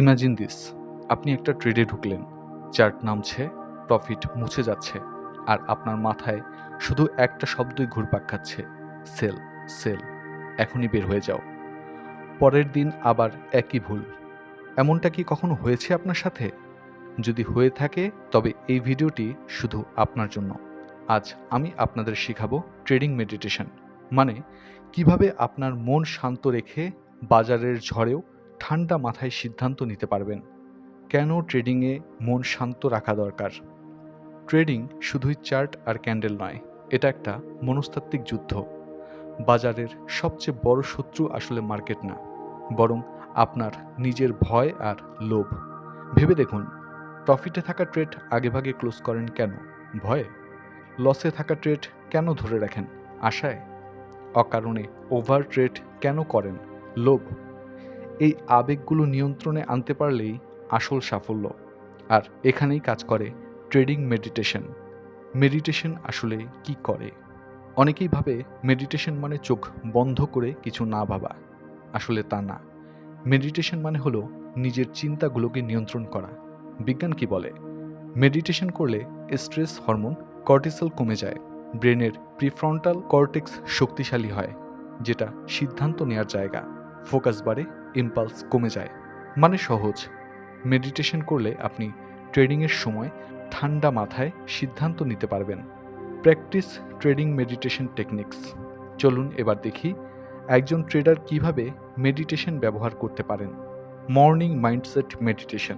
Imagine this, আপনি একটা ট্রেডে ঢুকলেন চার্ট নামছে প্রফিট মুছে যাচ্ছে, আর আপনার মাথায় শুধু একটা শব্দই ঘুরপাক খাচ্ছে, সেল সেল, এখনই বের হয়ে যাও। পরের দিন আবার একই ভুল। এমনটা কি কখনো হয়েছে আপনার সাথে? যদি হয়ে থাকে, তবে এই ভিডিওটি শুধু আপনার জন্য। আজ আমি আপনাদের শেখাবো ট্রেডিং মেডিটেশন মানে কীভাবে আপনার মন শান্ত রেখে বাজারের ঝড়েও ঠান্ডা মাথায় সিদ্ধান্ত নিতে পারবেন। কেন ট্রেডিংয়ে মন শান্ত রাখা দরকার? ট্রেডিং শুধুই চার্ট আর ক্যান্ডেল নয়, এটা একটা মনস্তাত্ত্বিক যুদ্ধ। বাজারের সবচেয়ে বড় শত্রু আসলে মার্কেট না, বরং আপনার নিজের ভয় আর লোভ। ভেবে দেখুন প্রফিটে থাকা ট্রেড আগেভাগে ক্লোজ করেন কেন? ভয়ে? লসে থাকা ট্রেড কেন ধরে রাখেন? আশায়? অকারণে ওভার ট্রেড কেন করেন? লোভ? এই আবেগগুলো নিয়ন্ত্রণে আনতে পারলেই আসল সাফল্য। আর এখানেই কাজ করে ট্রেডিং মেডিটেশন। মেডিটেশন আসলে কি করে? অনেকেই ভাবে মেডিটেশন মানে চোখ বন্ধ করে কিছু না ভাবা। আসলে তা না। মেডিটেশন মানে হলো নিজের চিন্তাগুলোকে নিয়ন্ত্রণ করা। বিজ্ঞান কি বলে? মেডিটেশন করলে স্ট্রেস হরমোন কর্টিসল কমে যায়। ব্রেনের প্রিফ্রন্টাল কর্টেক্স শক্তিশালী হয়, যেটা সিদ্ধান্ত নেওয়ার জায়গা। ফোকাস বাড়ে ইম্পালস কমে যায়। মানে সহজ। মেডিটেশন করলে আপনি ট্রেডিংয়ের সময় ঠান্ডা মাথায় সিদ্ধান্ত নিতে পারবেন। প্র্যাকটিস ট্রেডিং মেডিটেশন টেকনিক্স চলুন এবার দেখি একজন ট্রেডার কীভাবে মেডিটেশন ব্যবহার করতে পারেন। মর্নিং মাইন্ডসেট মেডিটেশন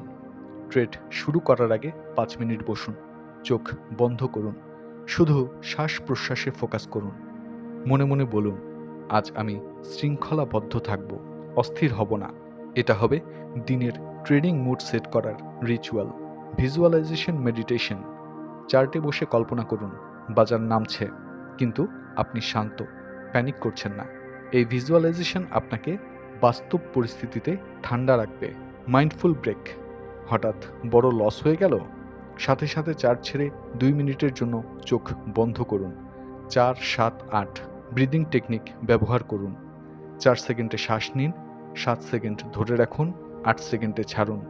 ট্রেড শুরু করার আগে পাঁচ মিনিট বসুন। চোখ বন্ধ করুন। শুধু শ্বাস প্রশ্বাসে ফোকাস করুন। মনে মনে বলুন, আজ আমি শৃঙ্খলাবদ্ধ থাকব। অস্থির হব না। এটা হবে দিনের ট্রেডিং মুড সেট করার রিচুয়াল ভিজুয়ালাইজেশন মেডিটেশন চার্টে বসে কল্পনা করুন, বাজার নামছে, কিন্তু আপনি শান্ত প্যানিক করছেন না। এই ভিজুয়ালাইজেশন আপনাকে বাস্তব পরিস্থিতিতে ঠান্ডা রাখবে। মাইন্ডফুল ব্রেক হঠাৎ বড় লস হয়ে গেল? সাথে সাথে চার্ট ছেড়ে দুই মিনিটের জন্য চোখ বন্ধ করুন। চার, সাত, আট ব্রিদিং টেকনিক ব্যবহার করুন। চার সেকেন্ডে শ্বাস নিন সাত সেকেন্ড ধরে রাখুন, আট সেকেন্ডে ছাড়ুন।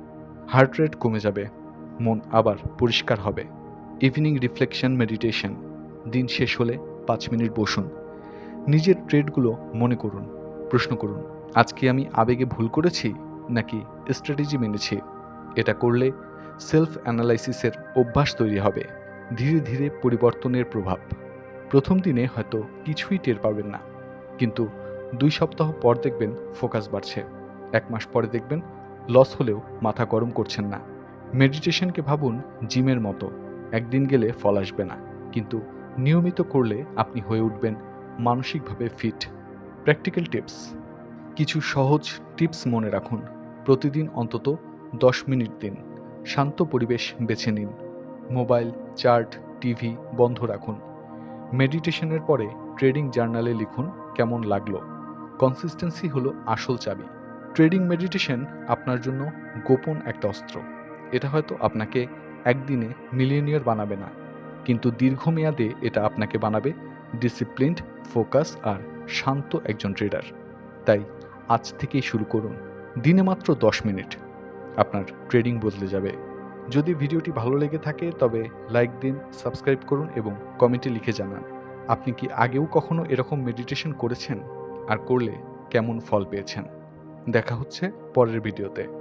হার্ট রেট কমে যাবে, মন আবার পরিষ্কার হবে। Evening reflection meditation. দিন শেষ হলে পাঁচ মিনিট বসুন। নিজের ট্রেডগুলো মনে করুন, প্রশ্ন করুন, আজকে আমি আবেগে ভুল করেছি নাকি স্ট্র্যাটেজি মেনেছি? এটা করলে সেলফ অ্যানালাইসিসের অভ্যাস তৈরি হবে, ধীরে ধীরে পরিবর্তনের প্রভাব। প্রথম দিনে হয়তো কিছুই টের পাবেন না, কিন্তু দুই সপ্তাহ পর দেখবেন ফোকাস বাড়ছে। এক মাস পরে দেখবেন লস হলেও মাথা গরম করছেন না। মেডিটেশনকে ভাবুন জিমের মতো। একদিন গেলে ফল আসবে না। কিন্তু নিয়মিত করলে আপনি হয়ে উঠবেন মানসিকভাবে ফিট। Practical tips. কিছু সহজ টিপস মনে রাখুন। প্রতিদিন অন্তত দশ মিনিট দিন। শান্ত পরিবেশ বেছে নিন। মোবাইল, চার্ট, টিভি বন্ধ রাখুন। মেডিটেশনের পরে ট্রেডিং জার্নালে লিখুন কেমন লাগল। কনসিস্টেন্সি হলো আসল চাবি। ট্রেডিং মেডিটেশন আপনার জন্য গোপন একটা অস্ত্র। এটা হয়তো আপনাকে একদিনে মিলিয়নিয়ার বানাবে না, কিন্তু দীর্ঘমেয়াদে এটা আপনাকে বানাবে ডিসিপ্লিনড ফোকাস আর শান্ত একজন ট্রেডার তাই আজ থেকেই শুরু করুন। দিনে মাত্র দশ মিনিট। আপনার ট্রেডিং বদলে যাবে। যদি ভিডিওটি ভালো লেগে থাকে, তবে লাইক দিন সাবস্ক্রাইব করুন এবং কমেন্টে লিখে জানান। আপনি কি আগেও কখনো এরকম মেডিটেশন করেছেন? আর করলে কেমন ফল পেয়েছেন? দেখা হচ্ছে পরের ভিডিওতে।